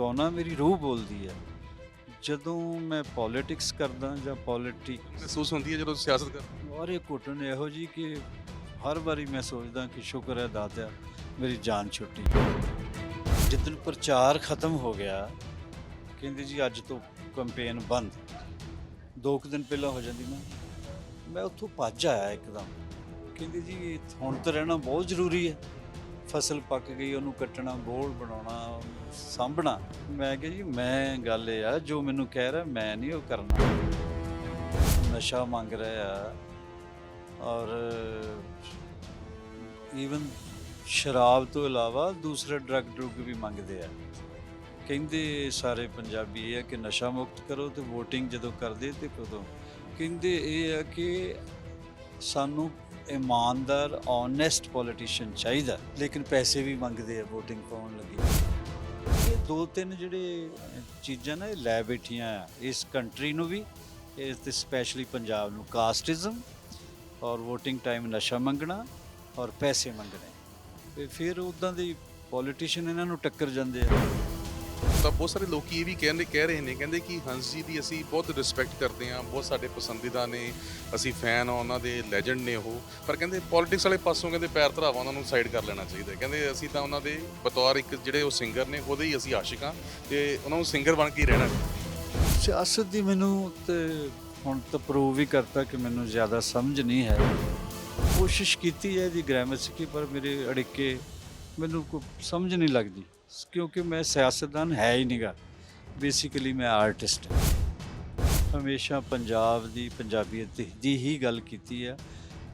ਗਾਉਣਾ ਮੇਰੀ ਰੂਹ ਬੋਲਦੀ ਹੈ? ਜਦੋਂ ਮੈਂ ਪੋਲਿਟਿਕਸ ਕਰਦਾ ਜਾਂ ਪੋਲਿਟਿਕਸ ਮਹਿਸੂਸ ਹੁੰਦੀ ਹੈ ਜਦੋਂ ਸਿਆਸਤ ਕਰ ਔਰ ਇਹ ਘੁੱਟਣ ਇਹੋ ਜੀ ਕਿ ਹਰ ਵਾਰੀ ਮੈਂ ਸੋਚਦਾ ਕਿ ਸ਼ੁਕਰ ਹੈ ਦਾਤਿਆ ਮੇਰੀ ਜਾਨ ਛੁੱਟੀ ਜਿੱਦਣ ਪ੍ਰਚਾਰ ਖਤਮ ਹੋ ਗਿਆ ਕਹਿੰਦੇ ਜੀ ਅੱਜ ਤੋਂ ਕੈਂਪੇਨ ਬੰਦ। ਦੋ ਕੁ ਦਿਨ ਪਹਿਲਾਂ ਹੋ ਜਾਂਦੀ ਨਾ। ਮੈਂ ਉੱਥੋਂ ਭੱਜ ਆਇਆ ਇੱਕਦਮ। ਕਹਿੰਦੇ ਜੀ ਹੁਣ ਤਾਂ ਰਹਿਣਾ ਬਹੁਤ ਜ਼ਰੂਰੀ ਹੈ। ਫਸਲ ਪੱਕ ਗਈ, ਉਹਨੂੰ ਕੱਟਣਾ ਗੋਲ ਬਣਾਉਣਾ, ਸਾਂਭਣਾ। ਮੈਂ ਕਿਹਾ ਜੀ, ਮੈਂ ਗੱਲ ਇਹ ਆ, ਜੋ ਮੈਨੂੰ ਕਹਿ ਰਿਹਾ, ਮੈਂ ਨਹੀਂ ਉਹ ਕਰਨਾ। ਨਸ਼ਾ ਮੰਗ ਰਿਹਾ ਆ, ਔਰ ਈਵਨ ਸ਼ਰਾਬ ਤੋਂ ਇਲਾਵਾ ਦੂਸਰੇ ਡਰੱਗ ਡਰੁੱਗ ਵੀ ਮੰਗਦੇ ਆ। ਕਹਿੰਦੇ ਸਾਰੇ ਪੰਜਾਬੀ ਇਹ ਆ ਕਿ ਨਸ਼ਾ ਮੁਕਤ ਕਰੋ ਤੇ VOTING ਜਦੋਂ ਕਰਦੇ ਤੇ ਕਦੋਂ? ਕਹਿੰਦੇ ਇਹ ਆ ਕਿ ਸਾਨੂੰ ਇਮਾਨਦਾਰ ਓਨੈਸਟ ਪੋਲੀਟੀਸ਼ੀਅਨ ਚਾਹੀਦਾ ਲੇਕਿਨ ਪੈਸੇ ਵੀ ਮੰਗਦੇ ਆ, VOTING ਪਾਉਣ ਲੱਗੇ। ਇਹ ਦੋ ਤਿੰਨ ਜਿਹੜੇ ਚੀਜ਼ਾਂ ਨਾ, ਇਹ ਲੈ ਬੈਠੀਆਂ ਆ। ਇਸ ਕੰਟਰੀ ਨੂੰ ਵੀ, ਇਸ ਤੇ ਸਪੈਸ਼ਲੀ ਪੰਜਾਬ ਨੂੰ ਕਾਸਟਿਜ਼ਮ ਔਰ VOTING ਟਾਈਮ ਨਸ਼ਾ ਮੰਗਣਾ ਔਰ ਪੈਸੇ ਮੰਗਣੇ। ਤੇ ਫਿਰ ਉਦਾਂ ਦੇ ਪੋਲੀਟੀਸ਼ੀਅਨ ਇਹਨਾਂ ਨੂੰ ਟੱਕਰ ਜਾਂਦੇ ਆ। ਤਾਂ ਬਹੁਤ ਸਾਰੇ ਲੋਕੀ ਇਹ ਵੀ ਕਹਿੰਦੇ, ਕਹਿ ਰਹੇ ਨੇ, ਕਹਿੰਦੇ ਕਿ ਹੰਸ ਜੀ ਦੀ ਅਸੀਂ ਬਹੁਤ ਰਿਸਪੈਕਟ ਕਰਦੇ ਹਾਂ, ਬਹੁਤ ਸਾਡੇ ਪਸੰਦੀਦਾ ਨੇ, ਅਸੀਂ ਫੈਨ ਆ ਉਹਨਾਂ ਦੇ ਲੈਜੈਂਡ ਨੇ ਉਹ। ਪਰ ਕਹਿੰਦੇ ਪੋਲਿਟਿਕਸ ਵਾਲੇ ਪਾਸੋਂ ਕਹਿੰਦੇ ਪੈਰ ਧਰਾਵਾ, ਉਹਨਾਂ ਨੂੰ ਸਾਈਡ ਕਰ ਲੈਣਾ ਚਾਹੀਦਾ ਕਹਿੰਦੇ ਅਸੀਂ ਤਾਂ ਉਹਨਾਂ ਦੇ ਬਤੌਰ ਇੱਕ ਜਿਹੜੇ ਉਹ ਸਿੰਗਰ ਨੇ, ਉਹਦੇ ਹੀ ਅਸੀਂ ਆਸ਼ਿਕ ਹਾਂ ਤੇ ਉਹਨਾਂ ਨੂੰ ਸਿੰਗਰ ਬਣ ਕੇ ਹੀ ਰਹਿਣਾ ਸਿਆਸਤ ਦੀ ਮੈਨੂੰ ਤੇ ਹੁਣ ਤਾਂ ਪ੍ਰੂਵ ਵੀ ਕਰਤਾ ਕਿ ਮੈਨੂੰ ਜ਼ਿਆਦਾ ਸਮਝ ਨਹੀਂ ਹੈ। ਕੋਸ਼ਿਸ਼ ਕੀਤੀ ਹੈ ਇਹਦੀ ਗ੍ਰਾਮਰ ਸਿੱਖੀ, ਪਰ ਮੇਰੇ ਅੜਿੱਕੇ ਮੈਨੂੰ ਕੋਈ ਸਮਝ ਨਹੀਂ ਲੱਗਦੀ, ਕਿਉਂਕਿ ਮੈਂ ਸਿਆਸਤਦਾਨ ਹੈ ਹੀ ਨਹੀਂਗਾ ਬੇਸਿਕਲੀ ਮੈਂ ਆਰਟਿਸਟ ਹਾਂ। ਹਮੇਸ਼ਾ ਪੰਜਾਬ ਦੀ ਪੰਜਾਬੀਅਤ ਦੀ- ਹੀ ਗੱਲ ਕੀਤੀ ਆ।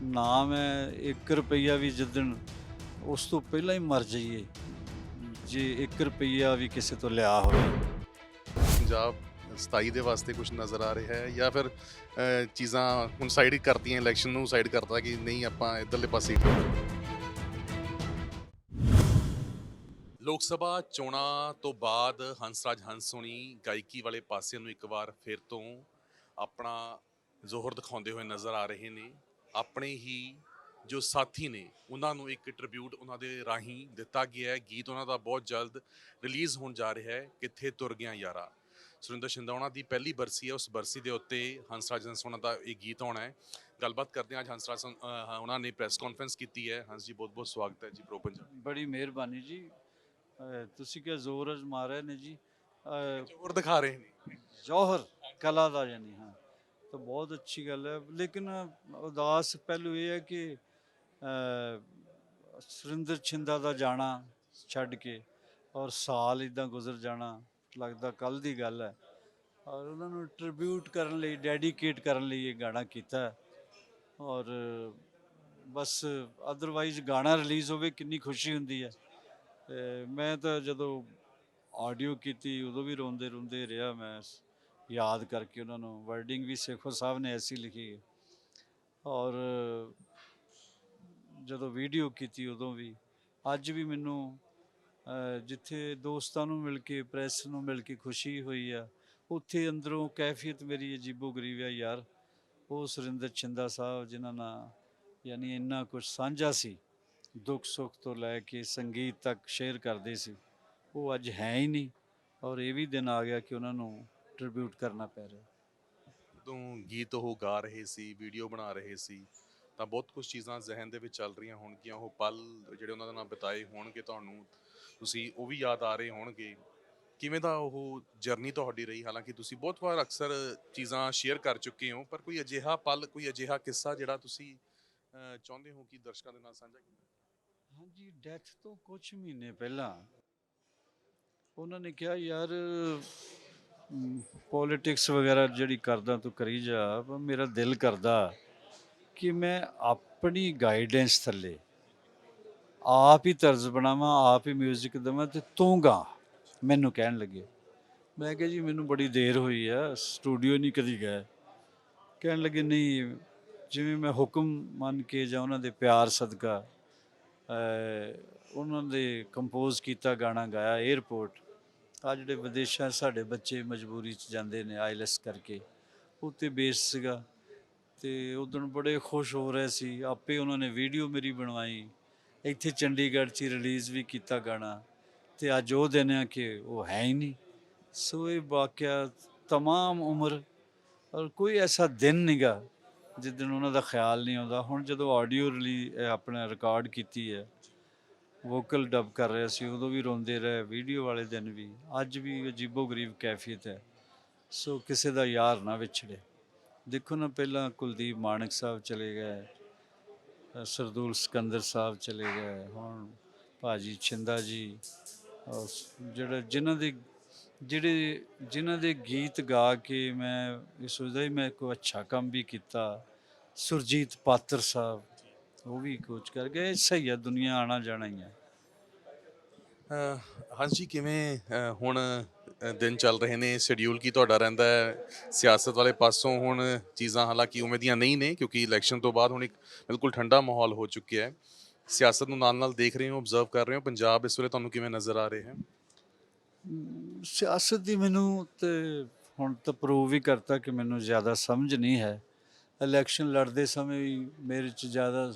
ਨਾ ਮੈਂ 1 ਰੁਪਈਆ ਵੀ ਜਿੱਦਣ ਉਸ ਤੋਂ ਪਹਿਲਾਂ ਹੀ ਮਰ ਜਾਈਏ, ਜੇ 1 ਰੁਪਈਆ ਵੀ ਕਿਸੇ ਤੋਂ ਲਿਆ ਹੋਵੇ। ਪੰਜਾਬ 27 ਦੇ ਵਾਸਤੇ ਕੁਝ ਨਜ਼ਰ ਆ ਰਿਹਾ ਹੈ ਜਾਂ ਫਿਰ ਚੀਜ਼ਾਂ ਹੁਣ ਸਾਈਡ ਕਰਤੀਆਂ ਇਲੈਕਸ਼ਨ ਨੂੰ ਸਾਈਡ ਕਰਤਾ ਕਿ ਨਹੀਂ ਆਪਾਂ ਇਧਰਲੇ ਪਾਸੇ ਲੋਕ ਸਭਾ ਚੋਣਾਂ ਤੋਂ ਬਾਅਦ ਹੰਸਰਾਜ ਹੰਸ ਹੋਣੀ ਗਾਇਕੀ ਵਾਲੇ ਪਾਸੇ ਨੂੰ ਇੱਕ ਵਾਰ ਫਿਰ ਤੋਂ ਆਪਣਾ ਜ਼ੋਹਰ ਦਿਖਾਉਂਦੇ ਹੋਏ ਨਜ਼ਰ ਆ ਰਹੇ ਨੇ। ਆਪਣੇ ਹੀ ਜੋ ਸਾਥੀ ਨੇ, ਉਹਨਾਂ ਨੂੰ ਇੱਕ ਟ੍ਰਿਬਿਊਟ ਉਹਨਾਂ ਦੇ ਰਾਹੀਂ ਦਿੱਤਾ ਗਿਆ ਹੈ। ਗੀਤ ਉਹਨਾਂ ਦਾ ਬਹੁਤ ਜਲਦ ਰਿਲੀਜ਼ ਹੋਣ ਜਾ ਰਿਹਾ ਹੈ। ਕਿੱਥੇ ਤੁਰ ਗਿਆ ਯਾਰਾ? ਸੁਰਿੰਦਰ ਸ਼ਿੰਦਾਉਣਾ ਦੀ ਪਹਿਲੀ ਬਰਸੀ ਹੈ। ਉਸ ਬਰਸੀ ਦੇ ਉੱਤੇ ਹੰਸਰਾਜ ਹੰਸ ਉਹਨਾਂ ਦਾ ਇਹ ਗੀਤ ਆਉਣਾ ਹੈ। ਗੱਲਬਾਤ ਕਰਦੇ ਹਾਂ ਅੱਜ ਹੰਸਰਾਜ ਹੰਸ- ਅਹ ਉਹਨਾਂ ਨੇ ਪ੍ਰੈਸ ਕਾਨਫਰੰਸ ਕੀਤੀ ਹੈ। ਹੰਸ ਜੀ ਬਹੁਤ ਬਹੁਤ ਸਵਾਗਤ ਹੈ ਜੀ ਪ੍ਰੋ ਪੰਜਾਬ ਬੜੀ ਮਿਹਰਬਾਨੀ ਜੀ। ਅਹ ਤੁਸੀਂ ਕਿਹਾ ਜ਼ੋਰ ਅਜ਼ਮਾ ਰਹੇ ਨੇ ਜੀ। ਅਹ ਜ਼ੋਰ ਦਿਖਾ ਰਹੇ ਨੇ। ਜੌਹਰ ਕਲਾ ਦਾ ਯਾਨੀ ਹਾਂ। ਤਾਂ ਬਹੁਤ ਅੱਛੀ ਗੱਲ ਹੈ। ਲੇਕਿਨ ਉਦਾਸ ਪਹਿਲੂ ਇਹ ਹੈ ਕਿ ਅਹ, ਸੁਰਿੰਦਰ ਛਿੰਦਾ ਦਾ ਜਾਣਾ ਛੱਡ ਕੇ ਔਰ ਸਾਲ ਇਦਾਂ ਗੁਜ਼ਰ ਜਾਣਾ ਲੱਗਦਾ ਕੱਲ ਦੀ ਗੱਲ ਹੈ। ਔਰ ਉਹਨਾਂ ਨੂੰ ਟ੍ਰਿਬਿਊਟ ਕਰਨ ਲਈ ਡੈਡੀਕੇਟ ਕਰਨ ਲਈ ਇਹ ਗਾਣਾ ਕੀਤਾ ਹੈ। ਔਰ ਬਸ ਅਦਰਵਾਈਜ਼ ਗਾਣਾ ਰਿਲੀਜ਼ ਹੋਵੇ ਕਿੰਨੀ ਖੁਸ਼ੀ ਹੁੰਦੀ ਹੈ। ਤੇ ਮੈਂ ਤਾਂ ਜਦੋਂ ਆਡੀਓ ਕੀਤੀ, ਉਦੋਂ ਵੀ ਰੋਂਦੇ ਰੋਂਦੇ ਰਿਹਾ ਮੈਂ। ਯਾਦ ਕਰਕੇ ਉਹਨਾਂ ਨੂੰ ਵਰਡਿੰਗ ਵੀ ਸੇਖੋ ਸਾਹਿਬ ਨੇ ਐਸੀ ਲਿਖੀ ਹੈ। ਔਰ ਜਦੋਂ ਵੀਡੀਓ ਕੀਤੀ ਉਦੋਂ ਵੀ, ਅੱਜ ਵੀ ਮੈਨੂੰ ਜਿੱਥੇ ਦੋਸਤਾਂ ਨੂੰ ਮਿਲ ਕੇ ਪ੍ਰੈਸ ਨੂੰ ਮਿਲ ਕੇ ਖੁਸ਼ੀ ਹੋਈ ਆ, ਉੱਥੇ ਅੰਦਰੋਂ ਕੈਫੀਅਤ ਮੇਰੀ ਅਜੀਬੋ ਗਰੀਬ ਆ ਯਾਰ। ਉਹ ਸੁਰਿੰਦਰ ਛਿੰਦਾ ਸਾਹਿਬ, ਜਿਨ੍ਹਾਂ ਨਾਲ ਯਾਨੀ ਇੰਨਾ ਕੁਝ ਸਾਂਝਾ ਸੀ। ਦੁੱਖ ਸੁੱਖ ਤੋਂ ਲੈ ਕੇ ਸੰਗੀਤ ਤੱਕ ਸ਼ੇਅਰ ਕਰਦੇ ਸੀ। ਉਹ ਅੱਜ ਹੈ ਹੀ ਨਹੀਂ ਔਰ ਇਹ ਵੀ ਦਿਨ ਆ ਗਿਆ ਕਿ ਉਹਨਾਂ ਨੂੰ ਟ੍ਰਿਬਿਊਟ ਕਰਨਾ ਪੈ ਰਿਹਾ। ਜਦੋਂ ਗੀਤ ਉਹ ਗਾ ਰਹੇ ਸੀ ਵੀਡੀਓ ਬਣਾ ਰਹੇ ਸੀ, ਤਾਂ ਬਹੁਤ ਕੁਝ ਚੀਜ਼ਾਂ ਜ਼ਿਹਨ ਦੇ ਵਿੱਚ ਚੱਲ ਰਹੀਆਂ ਹੋਣਗੀਆਂ। ਉਹ ਪਲ ਜਿਹੜੇ ਉਹਨਾਂ ਦੇ ਨਾਲ ਬਿਤਾਏ ਹੋਣਗੇ ਤੁਹਾਨੂੰ, ਤੁਸੀਂ ਉਹ ਵੀ ਯਾਦ ਆ ਰਹੇ ਹੋਣਗੇ। ਕਿਵੇਂ ਦਾ ਉਹ ਜਰਨੀ ਤੁਹਾਡੀ ਰਹੀ? ਹਾਲਾਂਕਿ ਤੁਸੀਂ ਬਹੁਤ ਵਾਰ ਅਕਸਰ ਚੀਜ਼ਾਂ ਸ਼ੇਅਰ ਕਰ ਚੁੱਕੇ ਹੋ, ਪਰ ਕੋਈ ਅਜਿਹਾ ਪਲ, ਕੋਈ ਅਜਿਹਾ ਕਿੱਸਾ ਜਿਹੜਾ ਤੁਸੀਂ ਚਾਹੁੰਦੇ ਹੋ ਕਿ ਦਰਸ਼ਕਾਂ ਦੇ ਨਾਲ ਸਾਂਝਾ ਕੀਤਾ ਹਾਂਜੀ ਡੈਥ ਤੋਂ ਕੁਝ ਮਹੀਨੇ ਪਹਿਲਾਂ ਉਹਨਾਂ ਨੇ ਕਿਹਾ, ਯਾਰ ਪੋਲਿਟਿਕਸ ਵਗੈਰਾ ਜਿਹੜੀ ਕਰਦਾ ਤੂੰ ਕਰੀ ਜਾ, ਪਰ ਮੇਰਾ ਦਿਲ ਕਰਦਾ ਕਿ ਮੈਂ ਆਪਣੀ ਗਾਈਡੈਂਸ ਥੱਲੇ ਆਪ ਹੀ ਤਰਜ਼ ਬਣਾਵਾਂ, ਆਪ ਹੀ 뮤직 ਦੇਵਾਂ ਤੇ ਤੂੰ ਗਾ। ਮੈਨੂੰ ਕਹਿਣ ਲੱਗੇ। ਮੈਂ ਕਿਹਾ, ਜੀ, ਮੈਨੂੰ ਬੜੀ ਦੇਰ ਹੋਈ ਆ ਸਟੂਡੀਓ ਨਹੀਂ ਕਦੀ ਗਏ। ਕਹਿਣ ਲੱਗੇ, ਨਹੀਂ, ਜਿਵੇਂ ਮੈਂ ਹੁਕਮ ਮੰਨ ਕੇ ਜਾਂ ਉਹਨਾਂ ਦੇ ਪਿਆਰ ਸਦਕਾ ਉਹਨਾਂ ਦੇ ਕੰਪੋਜ਼ ਕੀਤਾ ਗਾਣਾ ਗਾਇਆ 에어ਪੋਰਟ ਆ ਜਿਹੜੇ ਵਿਦੇਸ਼ਾਂ ਸਾਡੇ ਬੱਚੇ ਮਜਬੂਰੀ 'ਚ ਜਾਂਦੇ ਨੇ ਆਈਲੈਸ ਕਰਕੇ ਉੱਤੇ ਬੇਸ ਸੀਗਾ। ਤੇ ਉਦੋਂ ਬੜੇ ਖੁਸ਼ ਹੋ ਰਹੇ ਸੀ। ਆਪੇ ਉਹਨਾਂ ਨੇ ਵੀਡੀਓ ਮੇਰੀ ਬਣਵਾਈ। ਇੱਥੇ ਚੰਡੀਗੜ੍ਹ 'ਚ ਰਿਲੀਜ਼ ਵੀ ਕੀਤਾ ਗਾਣਾ। ਤੇ ਅੱਜ ਉਹ ਦਿਨ ਆ ਕਿ ਉਹ ਹੈ ਹੀ ਨਹੀਂ। ਸੋ ਇਹ ਵਾਕਿਆ तमाम ਉਮਰ, ਔਰ ਕੋਈ ਐਸਾ ਦਿਨ ਨਹੀਂਗਾ ਜਿਸ ਦਿਨ ਉਹਨਾਂ ਦਾ ਖਿਆਲ ਨਹੀਂ ਆਉਂਦਾ, ਹੁਣ ਜਦੋਂ ਆਡੀਓ ਰਿਲੀ ਆਪਣਾ ਰਿਕਾਰਡ ਕੀਤੀ ਹੈ ਵੋਕਲ ਡਬ ਕਰ ਰਿਹਾ ਸੀ, ਉਦੋਂ ਵੀ ਰੋਂਦੇ ਰਹੇ ਵੀਡੀਓ ਵਾਲੇ ਦਿਨ ਵੀ, ਅੱਜ ਵੀ ਅਜੀਬੋ ਗਰੀਬ ਕੈਫੀਅਤ ਹੈ। ਸੋ ਕਿਸੇ ਦਾ ਯਾਰ ਨਾ ਵਿਛੜੇ। ਦੇਖੋ ਨਾ, ਪਹਿਲਾਂ ਕੁਲਦੀਪ ਮਾਨਕ ਸਾਹਿਬ ਚਲੇ ਗਏ ਸਰਦੂਲ ਸਿਕੰਦਰ ਸਾਹਿਬ ਚਲੇ ਗਏ, ਹੁਣ ਭਾਜੀ ਛਿੰਦਾ ਜੀ ਜਿਹੜਾ ਜਿਨ੍ਹਾਂ ਦੇ ਜਿਹੜੇ ਜਿਨ੍ਹਾਂ ਦੇ ਗੀਤ ਗਾ ਕੇ ਮੈਂ ਇਹ ਸੋਚਦਾ ਹੀ ਮੈਂ ਕੋਈ ਅੱਛਾ ਕੰਮ ਵੀ ਕੀਤਾ। ਸੁਰਜੀਤ ਪਾਤਰ ਸਾਹਿਬ, ਉਹ ਵੀ ਕੋਚ ਕਰ ਗਏ। ਸਹੀ ਆ, ਦੁਨੀਆ ਆਣਾ ਜਾਣਾ ਹੀ ਹੈ ਅਹ ਹਾਂਜੀ, ਕਿਵੇਂ ਹੁਣ ਦਿਨ ਚੱਲ ਰਹੇ ਨੇ ਸ਼ਡਿਊਲ ਕੀ ਤੁਹਾਡਾ ਰਹਿੰਦਾ ਹੈ? ਸਿਆਸਤ ਵਾਲੇ ਪਾਸੋਂ ਹੁਣ ਚੀਜ਼ਾਂ ਹਾਲਾਂਕਿ ਉਵੇਂ ਦੀਆਂ ਨਹੀਂ ਨੇ, ਕਿਉਂਕਿ ਇਲੈਕਸ਼ਨ ਤੋਂ ਬਾਅਦ ਹੁਣ ਇੱਕ ਬਿਲਕੁਲ ਠੰਡਾ ਮਾਹੌਲ ਹੋ ਚੁੱਕਿਆ ਹੈ। ਸਿਆਸਤ ਨੂੰ ਨਾਲ ਨਾਲ ਦੇਖ ਰਹੇ ਹੋ ਆਬਜ਼ਰਵ ਕਰ ਰਹੇ ਹੋ। ਪੰਜਾਬ ਇਸ ਵੇਲੇ ਤੁਹਾਨੂੰ ਕਿਵੇਂ ਨਜ਼ਰ ਆ ਰਿਹਾ ਹੈ? ਸਿਆਸਤ ਦੀ ਮੈਨੂੰ ਤੇ ਹੁਣ ਤਾਂ ਪ੍ਰੂਵ ਵੀ ਕਰਤਾ ਕਿ ਮੈਨੂੰ ਜ਼ਿਆਦਾ ਸਮਝ ਨਹੀਂ ਹੈ। ਇਲੈਕਸ਼ਨ ਲੜਦੇ ਸਮੇਂ ਵੀ ਮੇਰੇ ਚ ਜ਼ਿਆਦਾ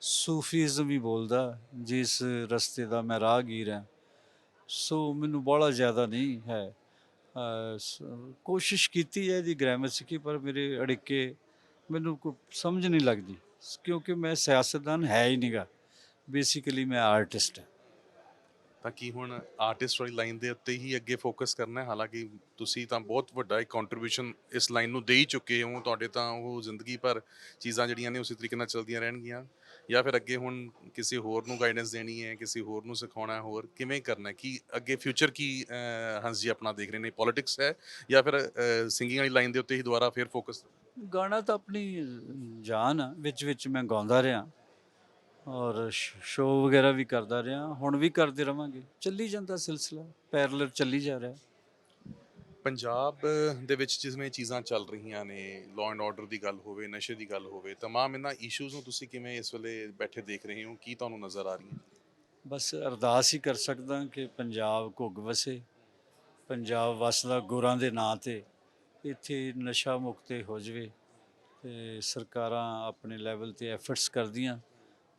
ਸੂਫੀਜ਼ਮ ਹੀ ਬੋਲਦਾ, ਜਿਸ ਰਸਤੇ ਦਾ ਮੈਂ ਰਾਹਗੀਰ ਹਾਂ। ਸੋ ਮੈਨੂੰ ਬੜਾ ਜ਼ਿਆਦਾ ਨਹੀਂ ਹੈ। ਕੋਸ਼ਿਸ਼ ਕੀਤੀ ਹੈ ਇਹਦੀ ਗ੍ਰਾਮਰ ਸਿੱਖੀ ਪਰ ਮੇਰੇ ਅੜਿੱਕੇ ਮੈਨੂੰ ਕੋਈ ਸਮਝ ਨਹੀਂ ਲੱਗਦੀ, ਕਿਉਂਕਿ ਮੈਂ ਸਿਆਸਤਦਾਨ ਹੈ ਹੀ ਨਹੀਂਗਾ ਬੇਸਿਕਲੀ ਮੈਂ ਆਰਟਿਸਟ ਹਾਂ। ਤਾਂ ਕੀ ਹੁਣ ਆਰਟਿਸਟ ਵਾਲੀ ਲਾਈਨ ਦੇ ਉੱਤੇ ਹੀ ਅੱਗੇ ਫੋਕਸ ਕਰਨਾ ਹੈ? ਹਾਲਾਂਕਿ ਤੁਸੀਂ ਤਾਂ ਬਹੁਤ ਵੱਡਾ ਇੱਕ ਕੰਟਰੀਬਿਊਸ਼ਨ ਇਸ ਲਾਈਨ ਨੂੰ ਦੇ ਹੀ ਚੁੱਕੇ ਹੋ ਤੁਹਾਡੇ ਤਾਂ ਉਹ ਜ਼ਿੰਦਗੀ ਭਰ ਚੀਜ਼ਾਂ ਜਿਹੜੀਆਂ ਨੇ ਉਸੇ ਤਰੀਕੇ ਨਾਲ ਚੱਲਦੀਆਂ ਰਹਿਣਗੀਆਂ। ਜਾਂ ਫਿਰ ਅੱਗੇ ਹੁਣ ਕਿਸੇ ਹੋਰ ਨੂੰ ਗਾਈਡੈਂਸ ਦੇਣੀ ਹੈ ਕਿਸੇ ਹੋਰ ਨੂੰ ਸਿਖਾਉਣਾ ਹੋਰ ਕਿਵੇਂ ਕਰਨਾ ਕੀ ਅੱਗੇ ਫਿਊਚਰ ਕੀ ਅਹ, ਹੰਸ ਜੀ ਆਪਣਾ ਦੇਖ ਰਹੇ ਨੇ? ਪੋਲਿਟਿਕਸ ਹੈ ਜਾਂ ਫਿਰ ਸਿੰਗਿੰਗ ਵਾਲੀ ਲਾਈਨ ਦੇ ਉੱਤੇ ਹੀ ਦੁਬਾਰਾ ਫਿਰ ਫੋਕਸ ਗਾਣਾ ਤਾਂ ਆਪਣੀ ਜਾਨ ਆ ਵਿੱਚ ਵਿੱਚ ਮੈਂ ਗਾਉਂਦਾ ਰਿਹਾ। ਔਰ ਸ਼ੋਅ ਵਗੈਰਾ ਵੀ ਕਰਦਾ ਰਿਹਾ ਹੁਣ ਵੀ ਕਰਦੇ ਰਵਾਂਗੇ ਚੱਲੀ ਜਾਂਦਾ ਸਿਲਸਿਲਾ ਪੈਰਲਲ ਚੱਲੀ ਜਾ ਰਿਹਾ ਪੰਜਾਬ ਦੇ ਵਿੱਚ ਜਿਵੇਂ ਚੀਜ਼ਾਂ ਚੱਲ ਰਹੀਆਂ ਨੇ ਲਾਅ ਐਂਡ ਆਰਡਰ ਦੀ ਗੱਲ ਹੋਵੇ ਨਸ਼ੇ ਦੀ ਗੱਲ ਹੋਵੇ तमाम ਇਹਨਾਂ ਇਸ਼ੂਜ਼ ਨੂੰ ਤੁਸੀਂ ਕਿਵੇਂ ਇਸ ਵੇਲੇ ਬੈਠੇ ਦੇਖ ਰਹੇ ਹੋ ਕੀ ਤੁਹਾਨੂੰ ਨਜ਼ਰ ਆ ਰਹੀਆਂ ਬਸ ਅਰਦਾਸ ਹੀ ਕਰ ਸਕਦਾ ਕਿ ਪੰਜਾਬ ਘੁੱਗ ਵਸੇ ਪੰਜਾਬ ਵਸਦਾ ਗੁਰਾਂ ਦੇ ਨਾਂ ਤੇ ਇੱਥੇ ਨਸ਼ਾ ਮੁਕਤੇ ਹੋ ਜਵੇ ਤੇ ਸਰਕਾਰਾਂ ਆਪਣੇ ਲੈਵਲ ਤੇ ਐਫਰਟਸ ਕਰਦੀਆਂ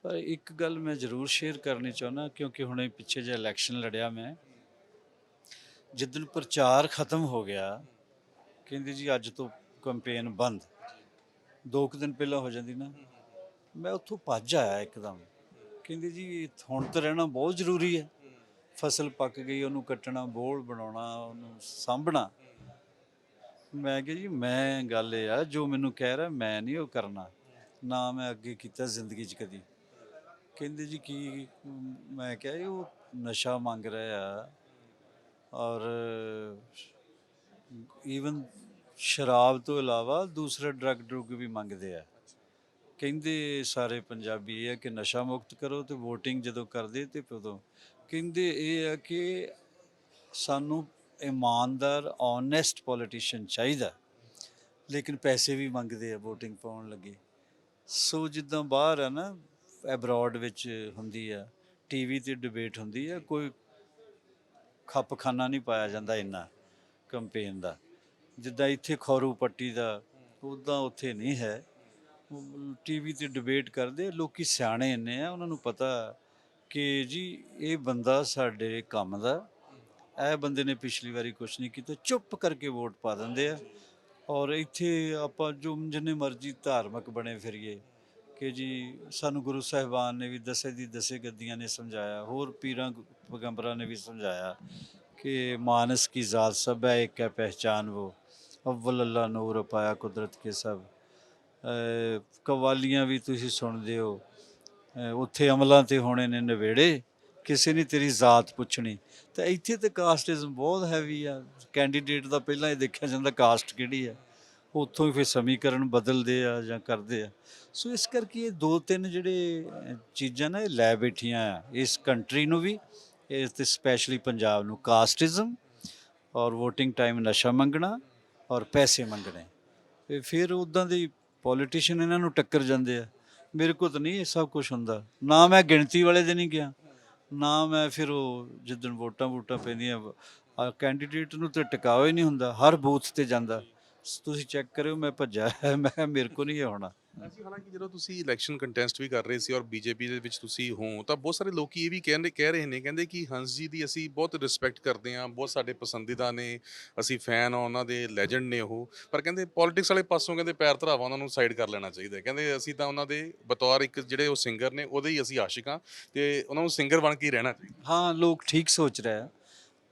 ਪਰ ਇੱਕ ਗੱਲ ਮੈਂ ਜ਼ਰੂਰ ਸ਼ੇਅਰ ਕਰਨੀ ਚਾਹੁੰਦਾ, ਕਿਉਂਕਿ ਹੁਣੇ ਪਿੱਛੇ ਜੇ ਇਲੈਕਸ਼ਨ ਲੜਿਆ ਮੈਂ। ਜਿੱਦਣ ਪ੍ਰਚਾਰ ਖਤਮ ਹੋ ਗਿਆ, ਕਹਿੰਦੇ ਜੀ ਅੱਜ ਤੋਂ ਕੈਂਪੇਨ ਬੰਦ। ਦੋ ਕੁ ਦਿਨ ਪਹਿਲਾਂ ਹੋ ਜਾਂਦੀ ਨਾ। ਮੈਂ ਉੱਥੋਂ ਭੱਜ ਆਇਆ ਇੱਕਦਮ। ਕਹਿੰਦੇ ਜੀ ਹੁਣ ਤਾਂ ਰਹਿਣਾ ਬਹੁਤ ਜ਼ਰੂਰੀ ਹੈ। ਫਸਲ ਪੱਕ ਗਈ, ਉਹਨੂੰ ਕੱਟਣਾ, ਬੋਲ ਬਣਾਉਣਾ, ਉਹਨੂੰ ਸਾਂਭਣਾ। ਮੈਂ ਕਿਹਾ ਜੀ, ਮੈਂ ਗੱਲ ਇਹ ਆ, ਜੋ ਮੈਨੂੰ ਕਹਿ ਰਿਹਾ, ਮੈਂ ਨਹੀਂ ਉਹ ਕਰਨਾ। ਨਾ ਮੈਂ ਅੱਗੇ ਕੀਤਾ ਜ਼ਿੰਦਗੀ 'ਚ ਕਦੀ। ਕਹਿੰਦੇ ਜੀ ਕੀ, ਮੈਂ ਕਿਹਾ ਜੀ ਉਹ ਨਸ਼ਾ ਮੰਗ ਰਿਹਾ ਆ ਔਰ ਈਵਨ ਸ਼ਰਾਬ ਤੋਂ ਇਲਾਵਾ ਦੂਸਰਾ ਡਰੱਗ ਡਰੁੱਗ ਵੀ ਮੰਗਦੇ ਆ। ਕਹਿੰਦੇ ਸਾਰੇ ਪੰਜਾਬੀ ਇਹ ਆ ਕਿ ਨਸ਼ਾ ਮੁਕਤ ਕਰੋ ਤੇ VOTING ਜਦੋਂ ਕਰਦੇ ਤੇ ਉਦੋਂ। ਕਹਿੰਦੇ ਇਹ ਆ ਕਿ ਸਾਨੂੰ ਇਮਾਨਦਾਰ ਓਨੈਸਟ ਪੋਲੀਟੀਸ਼ੀਅਨ ਚਾਹੀਦਾ। ਲੇਕਿਨ ਪੈਸੇ ਵੀ ਮੰਗਦੇ ਆ VOTING ਪਾਉਣ ਲੱਗੇ। ਸੋ ਜਿੱਦਾਂ ਬਾਹਰ ਆ ਨਾ ਐਬਰੋਡ ਵਿੱਚ ਹੁੰਦੀ ਆ ਟੀਵੀ ਤੇ ਡਿਬੇਟ ਹੁੰਦੀ ਆ, ਕੋਈ ਖੱਪਖਾਨਾ ਨਹੀਂ ਪਾਇਆ ਜਾਂਦਾ ਇੰਨਾ ਕੰਪੇਨ ਦਾ। ਜਿੱਦਾਂ ਇੱਥੇ ਖੌਰੂ ਪੱਟੀ ਦਾ, ਉਦਾਂ ਉੱਥੇ ਨਹੀਂ ਹੈ। ਟੀਵੀ ਤੇ ਡਿਬੇਟ ਕਰਦੇ ਲੋਕੀ ਸਿਆਣੇ ਇੰਨੇ ਆ, ਉਹਨਾਂ ਨੂੰ ਪਤਾ ਕਿ ਜੀ ਇਹ ਬੰਦਾ ਸਾਡੇ ਕੰਮ ਦਾ, ਇਹ ਬੰਦੇ ਨੇ ਪਿਛਲੀ ਵਾਰੀ ਕੁਝ ਨਹੀਂ ਕੀਤਾ, ਚੁੱਪ ਕਰਕੇ ਵੋਟ ਪਾ ਦਿੰਦੇ ਆ। ਔਰ ਇੱਥੇ ਆਪਾਂ ਜੋ ਜਿੰਨੇ ਮਰਜ਼ੀ ਧਾਰਮਿਕ ਬਣੇ ਫਿਰੀਏ ਕਿ ਜੀ ਸਾਨੂੰ ਗੁਰੂ ਸਾਹਿਬਾਨ ਨੇ ਵੀ ਦਸੇ ਦੀ ਦਸੇ ਗੱਦੀਆਂ ਨੇ ਸਮਝਾਇਆ, ਹੋਰ ਪੀਰਾਂ ਪੈਗੰਬਰਾਂ ਨੇ ਵੀ ਸਮਝਾਇਆ ਕਿ ਮਾਨਸ ਕੀ ਜ਼ਾਤ ਸਭ ਹੈ, ਇੱਕ ਹੈ ਪਹਿਚਾਨ ਉਹ ਅਵਲ ਅੱਲਾ ਨੂਰ ਪਾਇਆ ਕੁਦਰਤ ਕੇ ਸਭ। ਕਵਾਲੀਆਂ ਵੀ ਤੁਸੀਂ ਸੁਣਦੇ ਹੋ ਉੱਥੇ ਅਮਲਾਂ ਤੇ ਹੋਣੇ ਨੇ ਨਵੇੜੇ, ਕਿਸੇ ਨੇ ਤੇਰੀ ਜ਼ਾਤ ਪੁੱਛਣੀ। ਤਾਂ ਇੱਥੇ ਤੇ ਕਾਸਟਿਜ਼ਮ ਬਹੁਤ ਹੈਵੀ ਆ। ਕੈਂਡੀਡੇਟ ਦਾ ਪਹਿਲਾਂ ਇਹ ਦੇਖਿਆ ਜਾਂਦਾ, ਕਾਸਟ ਕਿਹੜੀ ਆ? ਉੱਥੋਂ ਹੀ ਫਿਰ ਸਮੀਕਰਨ ਬਦਲਦੇ ਆ ਜਾਂ ਕਰਦੇ ਆ। ਸੋ ਇਸ ਕਰਕੇ ਇਹ ਦੋ ਤਿੰਨ ਜਿਹੜੇ ਚੀਜ਼ਾਂ ਨਾ ਇਹ ਲੈ ਬੈਠੀਆਂ ਆ। ਇਸ ਕੰਟਰੀ ਨੂੰ ਵੀ, ਇਸ ਤੇ ਸਪੈਸ਼ਲੀ ਪੰਜਾਬ ਨੂੰ ਕਾਸਟਿਜ਼ਮ ਔਰ VOTING ਟਾਈਮ ਨਸ਼ਾ ਮੰਗਣਾ ਔਰ ਪੈਸੇ ਮੰਗਣੇ। ਤੇ ਫਿਰ ਉਦਾਂ ਦੇ ਪੋਲੀਟੀਸ਼ੀਅਨ ਇਹਨਾਂ ਨੂੰ ਟੱਕਰ ਜਾਂਦੇ ਆ। ਮੇਰੇ ਕੋਲ ਤਾਂ ਨਹੀਂ ਇਹ ਸਭ ਕੁਝ ਹੁੰਦਾ। ਨਾ ਮੈਂ ਗਿਣਤੀ ਵਾਲੇ ਦਿਨ ਹੀ ਗਿਆ। ਨਾ ਮੈਂ ਫਿਰ ਉਹ ਜਿੱਦਣ ਵੋਟਾਂ ਵੋਟਾਂ ਪੈਂਦੀਆਂ, ਆ ਕੈਂਡੀਡੇਟ ਨੂੰ ਤੇ ਟਿਕਾਓ ਹੀ ਨਹੀਂ ਹੁੰਦਾ। ਹਰ ਬੂਥ ਤੇ ਜਾਂਦਾ। ਤੁਸੀਂ ਚੈੱਕ ਕਰਿਓ ਮੈਂ ਭੱਜਿਆ ਮੈਂ ਮੇਰੇ ਕੋ ਨਹੀਂ ਇਹ ਹੋਣਾ ਅਸੀਂ ਹਾਲਾਂਕਿ ਜਦੋਂ ਤੁਸੀਂ ਇਲੈਕਸ਼ਨ ਕੰਟੈਸਟ ਵੀ ਕਰ ਰਹੇ ਸੀ ਔਰ ਬੀਜੇਪੀ ਦੇ ਵਿੱਚ ਤੁਸੀਂ ਹੋ ਤਾਂ ਬਹੁਤ ਸਾਰੇ ਲੋਕੀ ਇਹ ਵੀ ਕਹਿੰਦੇ ਕਹਿ ਰਹੇ ਨੇ ਕਹਿੰਦੇ ਕਿ ਹੰਸ ਜੀ ਦੀ ਅਸੀਂ ਬਹੁਤ ਰਿਸਪੈਕਟ ਕਰਦੇ ਹਾਂ ਬਹੁਤ ਸਾਡੇ ਪਸੰਦੀਦਾ ਨੇ ਅਸੀਂ ਫੈਨ ਆ ਉਹਨਾਂ ਦੇ ਲੈਜੈਂਡ ਨੇ ਉਹ। ਪਰ ਕਹਿੰਦੇ ਪੋਲਿਟਿਕਸ ਵਾਲੇ ਪਾਸੋਂ ਕਹਿੰਦੇ ਪੈਰ ਧਰਾਵਾ ਉਹਨਾਂ ਨੂੰ ਸਾਈਡ ਕਰ ਲੈਣਾ ਚਾਹੀਦਾ। ਕਹਿੰਦੇ ਅਸੀਂ ਤਾਂ ਉਹਨਾਂ ਦੇ ਬਤੌਰ ਇੱਕ ਜਿਹੜੇ ਉਹ ਸਿੰਗਰ ਨੇ ਉਹਦੇ ਹੀ ਅਸੀਂ ਆਸ਼ਿਕ ਹਾਂ ਤੇ ਉਹਨਾਂ ਨੂੰ ਸਿੰਗਰ ਬਣ ਕੇ ਹੀ ਰਹਿਣਾ ਚਾਹੀਦਾ। ਹਾਂ ਲੋਕ ਠੀਕ ਸੋਚ ਰਹੇ ਆ।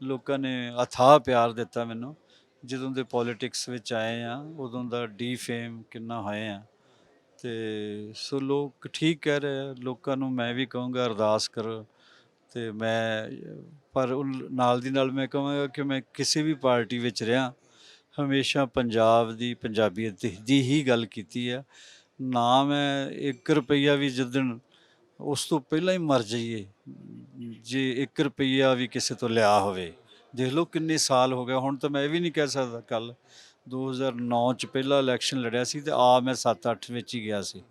ਲੋਕਾਂ ਨੇ ਅਥਾਹ ਪਿਆਰ ਦਿੱਤਾ ਮੈਨੂੰ। ਜਦੋਂ ਦੇ ਪੋਲਿਟਿਕਸ ਵਿੱਚ ਆਏ ਆ ਉਦੋਂ ਦਾ ਡੀਫੇਮ ਕਿੰਨਾ ਹੋਏ ਆ ਤੇ ਸੋ ਲੋਕ ਠੀਕ ਕਹਿ ਰਹੇ ਆ, ਲੋਕਾਂ ਨੂੰ ਮੈਂ ਵੀ ਕਹੂੰਗਾ ਅਰਦਾਸ ਕਰੋ। ਤੇ ਮੈਂ, ਪਰ ਉਨ- ਨਾਲ ਦੀ ਨਾਲ ਮੈਂ ਕਹਾਂਗਾ ਕਿ ਮੈਂ ਕਿਸੇ ਵੀ ਪਾਰਟੀ ਵਿੱਚ ਰਿਹਾ, ਹਮੇਸ਼ਾ ਪੰਜਾਬ ਦੀ, ਪੰਜਾਬੀਅਤ ਦੀ- ਦੀ ਹੀ ਗੱਲ ਕੀਤੀ ਆ। ਨਾ ਮੈਂ 1 ਰੁਪਈਆ ਵੀ ਜਿੱਦਣ ਉਸ ਤੋਂ ਪਹਿਲਾਂ ਹੀ ਮਰ ਜਾਈਏ, ਜੇ 1 ਰੁਪਈਆ ਵੀ ਕਿਸੇ ਤੋਂ ਲਿਆ ਹੋਵੇ। ਦੇਖ ਲਓ ਕਿੰਨੇ ਸਾਲ ਹੋ ਗਏ ਹੁਣ ਤਾਂ ਮੈਂ ਇਹ ਵੀ ਨਹੀਂ ਕਹਿ ਸਕਦਾ ਕੱਲ 2009 ਚ ਪਹਿਲਾ ਇਲੈਕਸ਼ਨ ਲੜਿਆ ਸੀ ਤੇ ਆ ਮੈਂ 7-8 ਵਿੱਚ ਹੀ ਗਿਆ ਸੀ।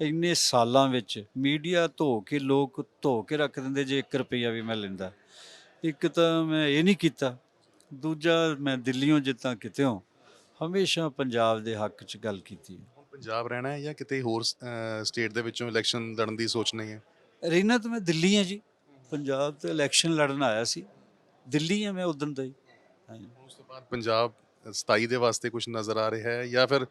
ਇੰਨੇ ਸਾਲਾਂ ਵਿੱਚ ਮੀਡੀਆ ਧੋ ਕੇ ਲੋਕ ਧੋ ਕੇ ਰੱਖ ਦਿੰਦੇ ਜੇ 1 ਰੁਪਈਆ ਵੀ ਮੈਂ ਲੈਂਦਾ। ਇੱਕ ਤਾਂ ਮੈਂ ਇਹ ਨਹੀਂ ਕੀਤਾ ਦੂਜਾ ਮੈਂ ਦਿੱਲੀੋਂ ਜਿੱਤਾਂ ਕਿਤੇੋਂ ਹਮੇਸ਼ਾ ਪੰਜਾਬ ਦੇ ਹੱਕ 'ਚ ਗੱਲ ਕੀਤੀ ਪੰਜਾਬ ਰਹਿਣਾ ਹੈ ਜਾਂ ਕਿਤੇ ਹੋਰ ਸਟੇਟ ਦੇ ਵਿੱਚੋਂ ਇਲੈਕਸ਼ਨ ਲੜਨ ਦੀ ਸੋਚ ਨਹੀਂ ਹੈ? ਰਹਿਣਾ ਤਾਂ ਮੈਂ ਦਿੱਲੀ ਹਾਂ ਜੀ। ਪੰਜਾਬ ਤੇ ਇਲੈਕਸ਼ਨ ਲੜਨ ਆਇਆ ਸੀ। ਦਿੱਲੀ ਆ ਮੈਂ ਉਦੋਂ ਦਾ ਹੀ। ਉਸ ਤੋਂ ਬਾਅਦ ਪੰਜਾਬ 27 ਦੇ ਵਾਸਤੇ ਕੁਝ ਨਜ਼ਰ ਆ ਰਿਹਾ ਹੈ ਜਾਂ ਫਿਰ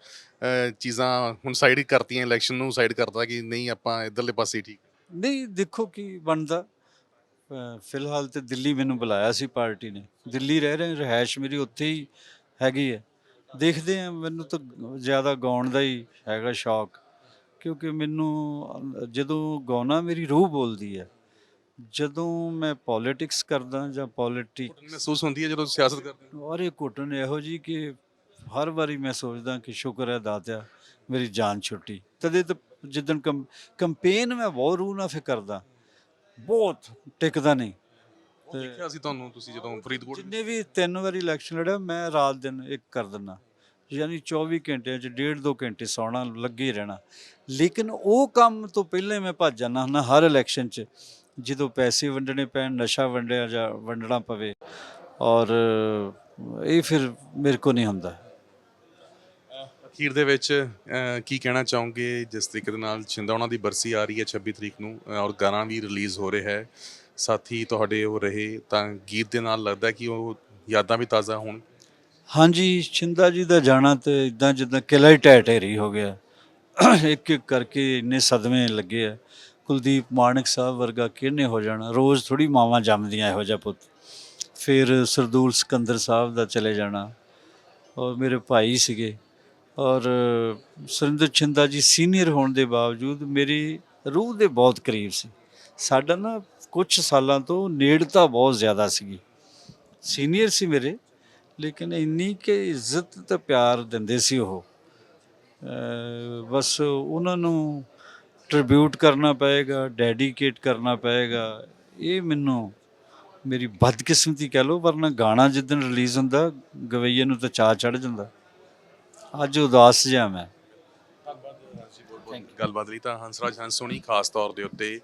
ਚੀਜ਼ਾਂ ਹੁਣ ਸਾਈਡ ਹੀ ਕਰਤੀਆਂ ਇਲੈਕਸ਼ਨ ਨੂੰ ਸਾਈਡ ਕਰਤਾ ਕਿ ਨਹੀਂ ਆਪਾਂ ਇਧਰਲੇ ਪਾਸੇ ਠੀਕ? ਨਹੀਂ ਦੇਖੋ ਕੀ ਬਣਦਾ। ਫਿਲਹਾਲ ਤੇ ਦਿੱਲੀ ਮੈਨੂੰ ਬੁਲਾਇਆ ਸੀ ਪਾਰਟੀ ਨੇ। ਦਿੱਲੀ ਰਹਿ ਰਹੇ ਰਹਿائش ਮੇਰੀ ਉੱਥੇ ਹੀ ਹੈਗੀ ਹੈ। ਦੇਖਦੇ ਆ ਮੈਨੂੰ ਤਾਂ ਜ਼ਿਆਦਾ ਗਾਉਣ ਦਾ ਹੀ ਹੈਗਾ ਸ਼ੌਕ। ਕਿਉਂਕਿ ਮੈਨੂੰ ਜਦੋਂ ਗਾਉਣਾ ਮੇਰੀ ਰੂਹ ਬੋਲਦੀ ਹੈ ਜਦੋਂ ਮੈਂ ਪੋਲਿਟਿਕਸ ਕਰਦਾ ਜਾਂ ਪੋਲਿਟਿਕ ਮਹਿਸੂਸ ਹੁੰਦੀ ਹੈ ਜਦੋਂ ਸਿਆਸਤ ਕਰਦੇ ਹੋ? ਔਰ ਇਹ ਘੁੱਟਣ ਇਹੋ ਜੀ ਕਿ ਹਰ ਵਾਰੀ ਮੈਂ ਸੋਚਦਾ ਕਿ ਸ਼ੁਕਰ ਹੈ ਦਾਤਿਆ ਮੇਰੀ ਜਾਨ ਛੁੱਟੀ। ਤਦੇ ਤਾਂ ਜਿੱਦਣ ਕੰਪੇਨ ਮੈਂ ਬਹੁਤ ਰੂਹ ਨਾਲ ਫਿਰ ਕਰਦਾ। ਬਹੁਤ ਟਿਕਦਾ ਨਹੀਂ। ਉਹ ਦੇਖਿਆ ਸੀ ਤੁਹਾਨੂੰ ਤੁਸੀਂ ਜਦੋਂ ਫਰੀਦਕੋਟ ਜਿੰਨੇ ਵੀ ਤਿੰਨ ਵਾਰੀ ਇਲੈਕਸ਼ਨ ਲੜਿਆ ਮੈਂ ਰਾਤ ਦਿਨ ਇੱਕ ਕਰ ਦਿੰਦਾ। ਯਾਨੀ 24 ਘੰਟਿਆਂ ਚ ਡੇਢ ਦੋ ਘੰਟੇ ਸੌਣਾ ਲੱਗੇ ਰਹਿਣਾ। ਲੇਕਿਨ ਉਹ ਕੰਮ ਤੋਂ ਪਹਿਲਾਂ ਮੈਂ ਭੱਜ ਜਾਂਦਾ ਹੁੰਦਾ ਹਰ ਇਲੈਕਸ਼ਨ ਚ। ਜਦੋਂ ਪੈਸੇ ਵੰਡਣੇ ਪੈਣ ਨਸ਼ਾ ਵੰਡਿਆ ਜਾਂ ਵੰਡਣਾ ਪਵੇ ਔਰ ਇਹ ਫਿਰ ਮੇਰੇ ਕੋ ਨਹੀਂ ਹੁੰਦਾ। ਅਖੀਰ ਦੇ ਵਿੱਚ ਕੀ ਕਹਿਣਾ ਚਾਹੋਗੇ? ਜਿਸ ਤਰੀਕੇ ਦੇ ਨਾਲ ਛਿੰਦਾ ਉਹਨਾਂ ਦੀ ਬਰਸੀ ਆ ਰਹੀ ਹੈ 26 ਤਰੀਕ ਨੂੰ ਔਰ ਗਾਣਾ ਵੀ ਰਿਲੀਜ਼ ਹੋ ਰਿਹਾ ਹੈ। ਸਾਥੀ ਤੁਹਾਡੇ ਉਹ ਰਹੇ ਤਾਂ ਗੀਤ ਦੇ ਨਾਲ ਲੱਗਦਾ ਕਿ ਉਹ ਯਾਦਾਂ ਵੀ ਤਾਜ਼ਾ ਹੋਣ। ਹਾਂਜੀ ਛਿੰਦਾ ਜੀ ਦਾ ਜਾਣਾ ਤੇ ਇਦਾਂ ਜਿੱਦਾਂ ਕਿਲਾ ਹੀ ਢੇਰੀ ਹੋ ਗਿਆ। ਇੱਕ ਇੱਕ ਕਰਕੇ ਇੰਨੇ ਸਦਮੇ ਲੱਗੇ ਆ। ਕੁਲਦੀਪ ਮਾਨਕ ਸਾਹਿਬ ਵਰਗਾ ਕਿਹਨੇ ਹੋ ਜਾਣਾ? ਰੋਜ਼ ਥੋੜੀ ਮਾਵਾਂ ਜੰਮਦੀਆਂ ਇਹੋ ਜਿਹਾ ਪੁੱਤ। ਫਿਰ ਸਰਦੂਲ ਸਿਕੰਦਰ ਸਾਹਿਬ ਦਾ ਚਲੇ ਜਾਣਾ। ਔਰ ਮੇਰੇ ਭਾਈ ਸੀਗੇ। ਔਰ ਸੁਰਿੰਦਰ ਛਿੰਦਾ ਜੀ ਸੀਨੀਅਰ ਹੋਣ ਦੇ ਬਾਵਜੂਦ ਮੇਰੀ ਰੂਹ ਦੇ ਬਹੁਤ ਕਰੀਬ ਸੀ। ਸਾਡਾ ਨਾ ਕੁਝ ਸਾਲਾਂ ਤੋਂ ਨੇੜਤਾ ਬਹੁਤ ਜ਼ਿਆਦਾ ਸੀਗੀ। ਸੀਨੀਅਰ ਸੀ ਮੇਰੇ, ਲੇਕਿਨ ਇੰਨੀ ਕਿ ਇੱਜ਼ਤ ਤੇ ਪਿਆਰ ਦਿੰਦੇ ਸੀ ਉਹ। ਬਸ ਉਹਨਾਂ ਨੂੰ ਟ੍ਰਿਬਿਊਟ ਕਰਨਾ ਪਏਗਾ ਡੈਡੀਕੇਟ ਕਰਨਾ ਪਏਗਾ। ਇਹ ਮੈਨੂੰ ਮੇਰੀ ਬਦਕਿਸਮਤੀ ਕਹਿ ਲਓ, ਵਰਨਾ ਗਾਣਾ ਜਿੱਦਣ ਰਿਲੀਜ਼ ਹੁੰਦਾ, ਗਵਈਏ ਨੂੰ ਤਾਂ ਚਾਹ ਚੜ ਜਾਂਦਾ। ਅੱਜ ਉਦਾਸ ਜਿਹਾ ਮੈਂ। ਗੱਲਬਾਤ ਲਈ ਤਾਂ ਹੰਸਰਾਜ ਹੰਸ ਖਾਸ ਤੌਰ ਦੇ ਉੱਤੇ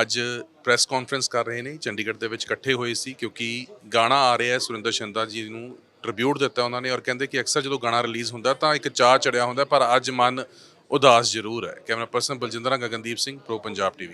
ਅੱਜ ਪ੍ਰੈਸ ਕਾਨਫਰੰਸ ਕਰ ਰਹੇ ਨੇ, ਚੰਡੀਗੜ੍ਹ ਦੇ ਵਿੱਚ ਇਕੱਠੇ ਹੋਏ ਸੀ, ਕਿਉਂਕਿ ਗਾਣਾ ਆ ਰਿਹਾ ਹੈ ਸੁਰਿੰਦਰ ਸ਼ਿੰਦਾ ਜੀ ਨੂੰ ਟ੍ਰਿਬਿਊਟ ਦਿੱਤਾ ਉਹਨਾਂ ਨੇ ਔਰ ਕਹਿੰਦੇ ਕਿ ਅਕਸਰ ਜਦੋਂ ਗਾਣਾ ਰਿਲੀਜ਼ ਹੁੰਦਾ ਤਾਂ ਇੱਕ ਚਾਹ ਚੜਿਆ ਹੁੰਦਾ, ਪਰ ਅੱਜ ਮਨ ਉਦਾਸ ਜ਼ਰੂਰ ਹੈ। Camera person Baljinder Gagandeep Singh pro Punjab TV.